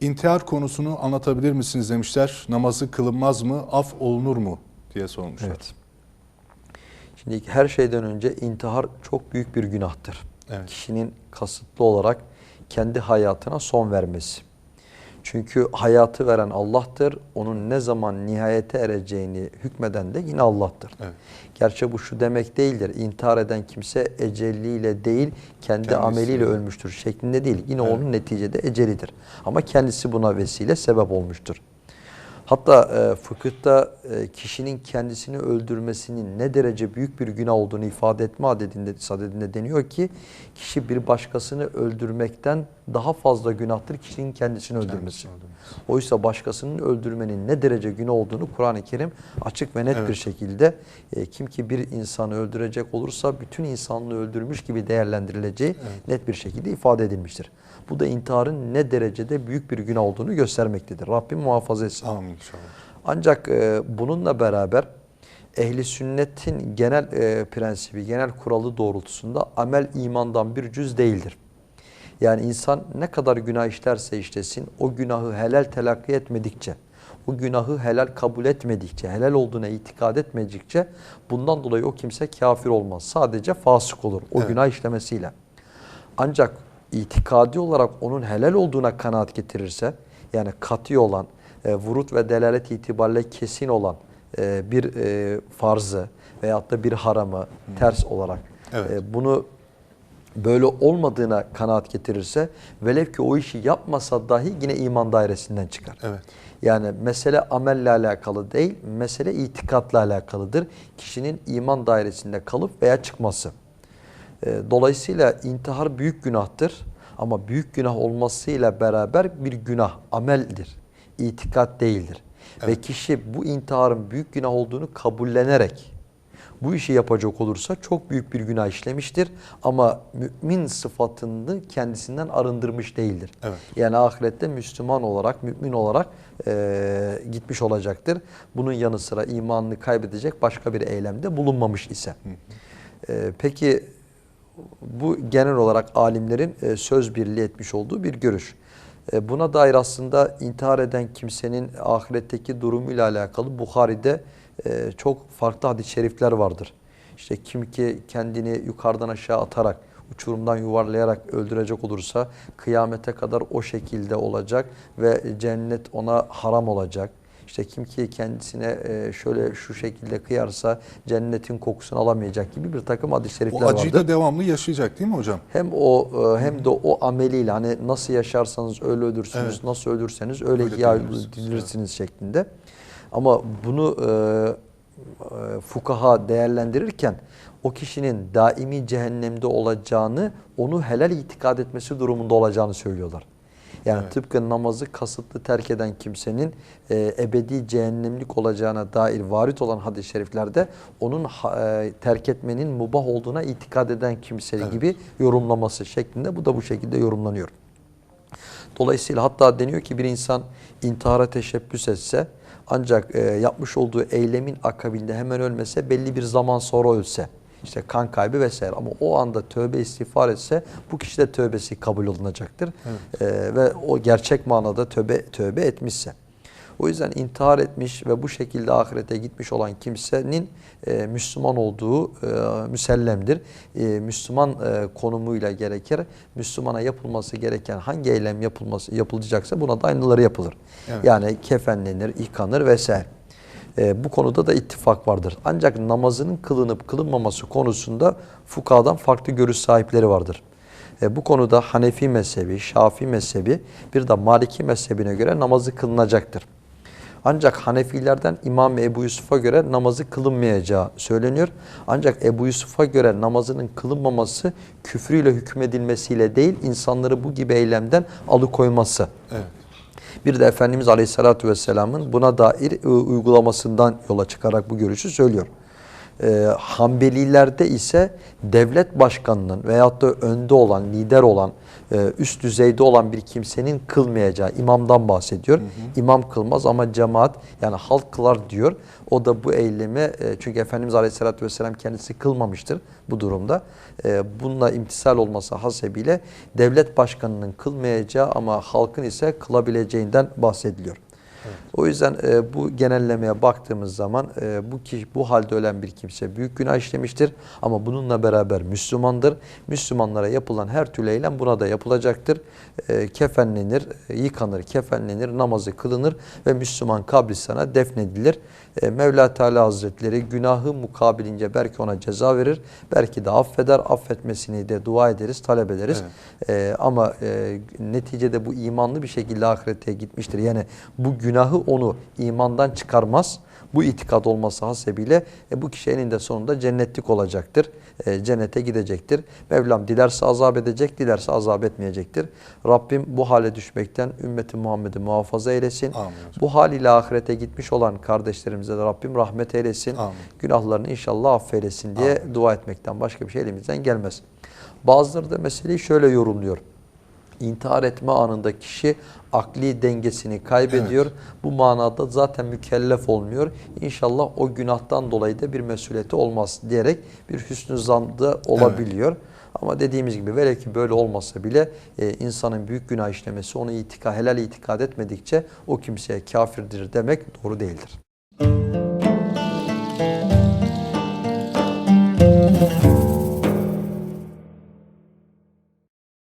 İntihar konusunu anlatabilir misiniz demişler. Namazı kılınmaz mı, af olunur mu diye sormuşlar. Evet. Şimdi her şeyden önce intihar çok büyük bir günahtır. Evet. Kişinin kasıtlı olarak kendi hayatına son vermesi. Çünkü hayatı veren Allah'tır. Onun ne zaman nihayete ereceğini hükmeden de yine Allah'tır. Evet. Gerçi bu şu demek değildir. İntihar eden kimse eceliyle değil, kendi Kendisi. ameliyle ölmüştür şeklinde değil. Yine Evet. onun neticede ecelidir. Ama kendisi buna vesile sebep olmuştur. Hatta e, fıkıhta e, kişinin kendisini öldürmesinin ne derece büyük bir günah olduğunu ifade etme adedinde, sadedinde deniyor ki kişi bir başkasını öldürmekten daha fazla günahtır kişinin kendisini öldürmesi. Oysa başkasının öldürmenin ne derece günah olduğunu Kur'an-ı Kerim açık ve net Evet. bir şekilde e, kim ki bir insanı öldürecek olursa bütün insanlığı öldürmüş gibi değerlendirileceği net bir şekilde ifade edilmiştir. Bu da intiharın ne derecede büyük bir günah olduğunu göstermektedir. Rabbim muhafaza etsin. Amin inşallah. Ancak e, bununla beraber ehli sünnetin genel e, prensibi, genel kuralı doğrultusunda amel imandan bir cüz değildir. Yani insan ne kadar günah işlerse işlesin o günahı helal telakki etmedikçe, o günahı helal kabul etmedikçe, helal olduğuna itikad etmedikçe bundan dolayı o kimse kafir olmaz. Sadece fasık olur o Evet. günah işlemesiyle. Ancak itikadi olarak onun helal olduğuna kanaat getirirse, yani katı olan, e, vurut ve delalet itibariyle kesin olan e, bir e, farzı veyahut da bir haramı ters olarak Evet. e, bunu böyle olmadığına kanaat getirirse velev ki o işi yapmasa dahi yine iman dairesinden çıkar. Evet. Yani mesele amelle alakalı değil, mesele itikatla alakalıdır. Kişinin iman dairesinde kalıp veya çıkması. Dolayısıyla intihar büyük günahtır ama büyük günah olmasıyla beraber bir günah, ameldir. İtikat değildir. Ve kişi bu intiharın büyük günah olduğunu kabullenerek bu işi yapacak olursa çok büyük bir günah işlemiştir ama mümin sıfatını kendisinden arındırmış değildir. Evet. Yani ahirette Müslüman olarak, mümin olarak e, gitmiş olacaktır. Bunun yanı sıra imanını kaybedecek başka bir eylemde bulunmamış ise. E, peki bu genel olarak alimlerin e, söz birliği etmiş olduğu bir görüş. E, Buna dair aslında intihar eden kimsenin ahiretteki durumuyla alakalı Bukhari'de e, çok farklı hadis-i şerifler vardır. İşte kim ki kendini yukarıdan aşağı atarak, uçurumdan yuvarlayarak öldürecek olursa kıyamete kadar o şekilde olacak ve cennet ona haram olacak. İşte kim ki kendisine e, şöyle şu şekilde kıyarsa cennetin kokusunu alamayacak gibi bir takım hadis-i şerifler O acıyı vardır. da devamlı yaşayacak değil mi hocam? Hem o e, hem de o ameliyle hani nasıl yaşarsanız öyle ölürsünüz, Evet. nasıl ölürseniz öyle Öyle ihya edilirsiniz şeklinde. Ama bunu e, e, fukaha değerlendirirken o kişinin daimi cehennemde olacağını, onu helal itikad etmesi durumunda olacağını söylüyorlar. Yani Evet. tıpkı namazı kasıtlı terk eden kimsenin e, ebedi cehennemlik olacağına dair varit olan hadis-i şeriflerde onun e, terk etmenin mubah olduğuna itikad eden kimse Evet. gibi yorumlaması şeklinde bu da bu şekilde yorumlanıyor. Dolayısıyla hatta deniyor ki bir insan intihara teşebbüs etse ancak e, yapmış olduğu eylemin akabinde hemen ölmese belli bir zaman sonra ölse işte kan kaybı vesaire ama o anda tövbe istiğfar etse bu kişi de tövbesi kabul olunacaktır. E, ve o gerçek manada tövbe tövbe etmişse. O yüzden intihar etmiş ve bu şekilde ahirete gitmiş olan kimsenin e, Müslüman olduğu e, müsellemdir. E, Müslüman e, konumuyla gerekir. Müslümana yapılması gereken hangi eylem yapılması yapılacaksa buna da aynıları yapılır. Evet. Yani kefenlenir, yıkanır vesaire. E, bu konuda da ittifak vardır. Ancak namazının kılınıp kılınmaması konusunda fukadan farklı görüş sahipleri vardır. E, bu konuda Hanefi mezhebi, Şafii mezhebi bir de Maliki mezhebine göre namazı kılınacaktır. Ancak Hanefilerden İmam Ebu Yusuf'a göre namazı kılınmayacağı söyleniyor. Ancak Ebu Yusuf'a göre namazının kılınmaması küfrüyle hükmedilmesiyle değil, insanları bu gibi eylemden alıkoyması. Evet. Bir de Efendimiz Aleyhisselatü Vesselam'ın buna dair e, uygulamasından yola çıkarak bu görüşü söylüyor. E, Hanbelilerde ise devlet başkanının veyahut da önde olan, lider olan, e, üst düzeyde olan bir kimsenin kılmayacağı imamdan bahsediyor. İmam kılmaz ama cemaat yani halk kılar diyor. O da bu eylemi e, çünkü Efendimiz Aleyhisselatü Vesselam kendisi kılmamıştır bu durumda. E, bununla imtisal olması hasebiyle devlet başkanının kılmayacağı ama halkın ise kılabileceğinden bahsediliyor. O yüzden e, bu genellemeye baktığımız zaman e, bu kişi bu halde ölen bir kimse büyük günah işlemiştir ama bununla beraber Müslümandır. Müslümanlara yapılan her türlü eylem buna da yapılacaktır. E, kefenlenir, e, yıkanır, kefenlenir, namazı kılınır ve Müslüman kabristana defnedilir. E, Mevla Teala Hazretleri günahı mukabilince belki ona ceza verir, belki de affeder. Affetmesini de dua ederiz, talep ederiz. E, ama e, neticede bu imanlı bir şekilde ahirete gitmiştir. Yani bu günahı onu imandan çıkarmaz. Bu itikad olması hasebiyle e, bu kişi eninde sonunda cennetlik olacaktır. E, cennete gidecektir. Mevlam dilerse azap edecek, dilerse azap etmeyecektir. Rabbim bu hale düşmekten ümmeti Muhammed'i muhafaza eylesin. Amin. Bu hal ile ahirete gitmiş olan kardeşlerimize de Rabbim rahmet eylesin. Amin. Günahlarını inşallah affeylesin diye dua etmekten başka bir şey elimizden gelmez. Bazıları da meseleyi şöyle yorumluyor. İntihar etme anında kişi akli dengesini kaybediyor. Bu manada zaten mükellef olmuyor. İnşallah o günahtan dolayı da bir mesuliyeti olmaz diyerek bir hüsnü zanda olabiliyor. Ama dediğimiz gibi velev ki böyle olmasa bile e, insanın büyük günah işlemesi onu itika, helal itikad etmedikçe o kimseye kafirdir demek doğru değildir.